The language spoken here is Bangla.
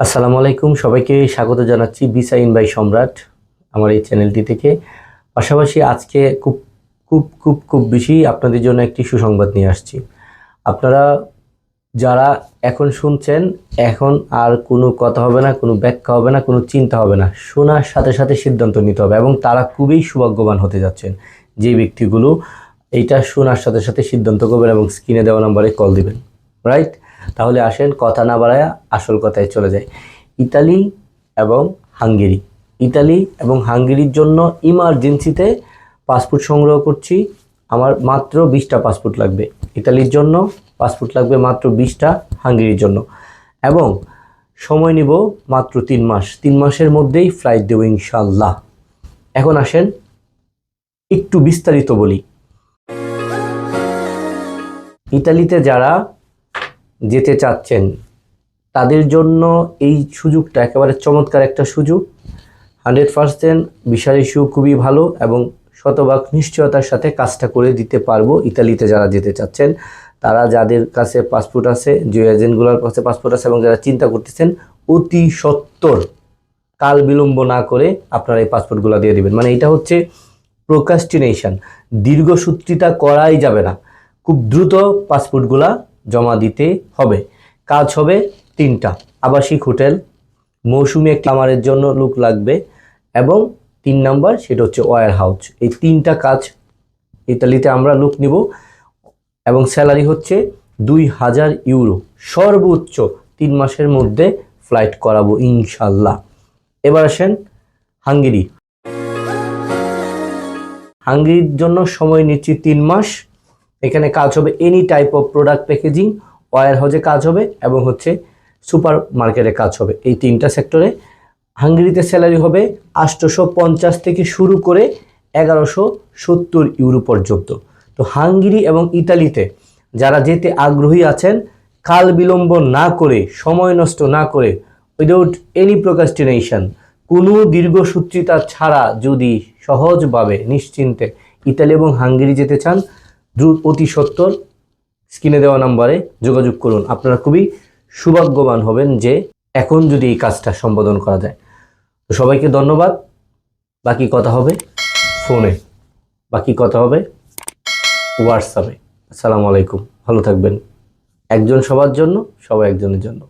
আসসালামু আলাইকুম, সবাইকে স্বাগত জানাচ্ছি বিসা ইন বাই সম্রাট আমার এই চ্যানেলটি থেকে। পাশাপাশি আজকে খুব খুব খুব খুব বেশি আপনাদের জন্য একটি সুসংবাদ নিয়ে আসছি। আপনারা যারা এখন শুনছেন, এখন আর কোনো কথা হবে না, কোনো ব্যাখ্যা হবে না, কোনো চিন্তা হবে না। শোনার সাথে সাথে সিদ্ধান্ত নিতে হবে এবং তারা খুবই সৌভাগ্যবান হতে যাচ্ছেন। যে ব্যক্তিগুলো এইটা শোনার সাথে সাথে সিদ্ধান্ত করবেন এবং স্ক্রিনে দেওয়া নাম্বারে কল দিবেন। রাইট তাহলে আসেন, কথা না বাড়ায় আসল কথায় চলে যায় ইতালি এবং হাঙ্গেরি। ইতালি এবং হাঙ্গেরির জন্য ইমার্জেন্সিতে পাসপোর্ট সংগ্রহ করছি। আমার মাত্র বিশটা পাসপোর্ট লাগবে। ইতালির জন্য পাসপোর্ট লাগবে মাত্র বিশটা, হাঙ্গেরির জন্য। এবং সময় নিব মাত্র তিন মাস। তিন মাসের মধ্যেই ফ্লাইট দেবো ইনশাল্লাহ এখন আসেন, একটু বিস্তারিত বলি। ইতালিতে যারা যেতে চাচ্ছেন, তাদের জন্য এই সুযোগটা একেবারে চমৎকার একটা সুযোগ। হান্ড্রেড পার্সেন্ট বিশাল ইস্যু খুবই ভালো এবং শতভাগ নিশ্চয়তার সাথে কাজটা করে দিতে পারব ইতালিতে যারা যেতে চাচ্ছেন। তারা যাদের কাছে পাসপোর্ট আছে, যে এজেন্টগুলোর কাছে পাসপোর্ট আছে এবং যারা চিন্তা করতেছেন, অতি সত্তর কাল বিলম্ব না করে আপনারা এই পাসপোর্টগুলো দিয়ে দিবেন। মানে এটা হচ্ছে প্রোকাস্টিনেশন দীর্ঘসূত্রিতা করাই যাবে না। খুব দ্রুত পাসপোর্টগুলা জমা দিতে হবে। কাজ হবে তিনটা। আবাসিক হোটেল, মৌসুমি একটি আমারের জন্য লুক লাগবে এবং তিন নাম্বার সেটা হচ্ছে ওয়ার হাউস এই তিনটা কাজ ইতালিতে আমরা লুক নিব এবং স্যালারি হচ্ছে দুই হাজার ইউরো। সর্বোচ্চ তিন মাসের মধ্যে ফ্লাইট করাবো ইনশাল্লাহ। এবার আসেন হাঙ্গেরি। হাঙ্গেরির জন্য সময় নিচ্ছি তিন মাস। এখানে কাজ হবে any type of product packaging war হাউজে কাজ হবে এবং হচ্ছে সুপার মার্কেটে কাজ হবে এই তিনটা সেক্টরে হাঙ্গেরিতে স্যালারি হবে আটশোশো পঞ্চাশ থেকে শুরু করে এগারোশো সত্তর ইউরো পর্যন্ত। তো হাঙ্গেরি এবং ইতালিতে যারা যেতে আগ্রহী আছেন, কাল বিলম্ব না করে, সময় নষ্ট না করে উইদাউট এনি প্রোকাস্টিনেশন কোনো দীর্ঘসূত্রিতা ছাড়া যদি সহজভাবে, নিশ্চিন্তে ইতালি এবং হাঙ্গেরি যেতে চান দ্রুত অতি সত্তর স্ক্রিনে দেওয়া নাম্বারে যোগাযোগ করুন। আপনারা খুবই সৌভাগ্যবান হবেন যে এখন যদি এই কাজটা সম্পাদন করা যায়। তো সবাইকে ধন্যবাদ। বাকি কথা হবে ফোনে, বাকি কথা হবে হোয়াটসঅ্যাপে। আসসালামু আলাইকুম। ভালো থাকবেন। একজন সবার জন্য, সবাই একজনের জন্য।